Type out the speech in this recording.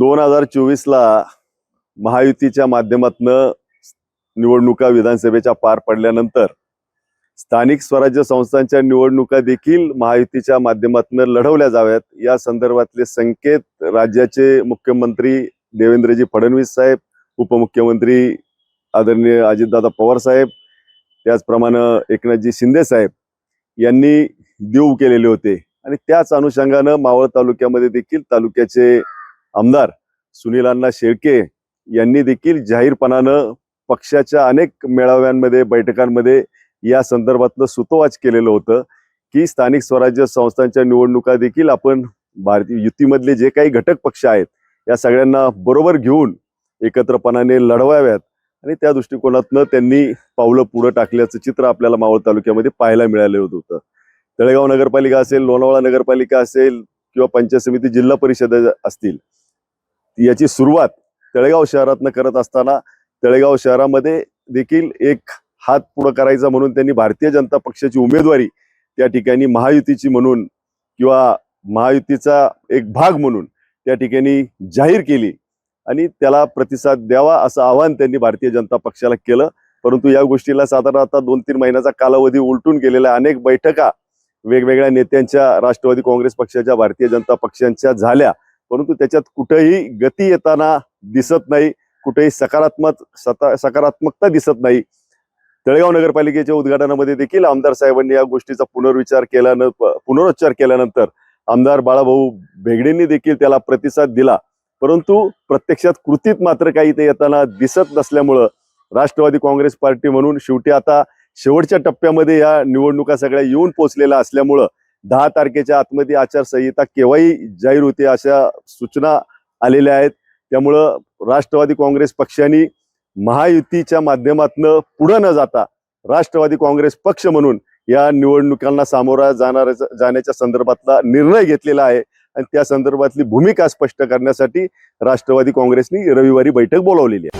दोन हजार चोवीसला महायुतीच्या माध्यमातनं निवडणुका विधानसभेच्या पार पडल्यानंतर स्थानिक स्वराज्य संस्थांच्या निवडणुका देखील महायुतीच्या माध्यमातून लढवल्या जाव्यात. या संदर्भातले संकेत राज्याचे मुख्यमंत्री देवेंद्रजी फडणवीस साहेब उपमुख्यमंत्री आदरणीय अजितदादा पवार साहेब त्याचप्रमाणे एकनाथजी शिंदे साहेब यांनी देऊ केलेले होते. आणि त्याच अनुषंगानं मावळ तालुक्यामध्ये देखील तालुक्याचे आमदार सुनील अण्णा शेळके यांनी देखील जाहीरपणानं पक्षाच्या अनेक मेळाव्यांमध्ये बैठकांमध्ये या संदर्भातलं सुतोवाच केलेलं होतं की स्थानिक स्वराज्य संस्थांच्या निवडणुका देखील आपण भारतीय युतीमधले जे काही घटक पक्ष आहेत या सगळ्यांना बरोबर घेऊन एकत्रपणाने लढवाव्यात आणि त्या दृष्टिकोनातनं त्यांनी पावलं पुढं टाकल्याचं चित्र आपल्याला मावळ तालुक्यामध्ये पाहायला मिळालं होतं. तळेगाव नगरपालिका असेल लोणावळा नगरपालिका असेल किंवा पंचायत समिती जिल्हा परिषद असतील याची सुरुवात तळेगाव शहरातनं करत असताना तळेगाव शहरामध्ये देखील एक हात पुढं करायचा म्हणून त्यांनी भारतीय जनता पक्षाची उमेदवारी त्या ठिकाणी महायुतीची म्हणून किंवा महायुतीचा एक भाग म्हणून त्या ठिकाणी जाहीर केली आणि त्याला प्रतिसाद द्यावा असं आवाहन त्यांनी भारतीय जनता पक्षाला केलं. परंतु या गोष्टीला साधारण आता दोन तीन महिन्याचा कालावधी उलटून गेलेला अनेक बैठका वेगवेगळ्या नेत्यांच्या राष्ट्रवादी काँग्रेस पक्षाच्या भारतीय जनता पक्षांच्या झाल्या. परंतु त्याच्यात कुठेही गती येताना दिसत नाही कुठेही सकारात्मक सता सकारात्मकता दिसत नाही. तळेगाव नगरपालिकेच्या उद्घाटनामध्ये देखील आमदार साहेबांनी या गोष्टीचा पुनर्विचार केल्यानं पुनरुच्चार केल्यानंतर आमदार बाळाभाऊ भेगडेंनी देखील त्याला प्रतिसाद दिला. परंतु प्रत्यक्षात कृतीत मात्र काही ते येताना दिसत नसल्यामुळं राष्ट्रवादी काँग्रेस पार्टी म्हणून शेवटी आता शेवटच्या टप्प्यामध्ये या निवडणुका सगळ्या येऊन पोचलेल्या असल्यामुळं दहा तारखेच्या आतमध्ये आचारसंहिता केव्हाही जाहीर होते अशा सूचना आलेल्या आहेत. त्यामुळं राष्ट्रवादी काँग्रेस पक्षाने महायुतीच्या माध्यमातनं पुढं न जाता राष्ट्रवादी काँग्रेस पक्ष म्हणून या निवडणुकांना सामोरा जाणार जाण्याच्या संदर्भातला निर्णय घेतलेला आहे. आणि त्या संदर्भातली भूमिका स्पष्ट करण्यासाठी राष्ट्रवादी काँग्रेसनी रविवारी बैठक बोलावलेली आहे.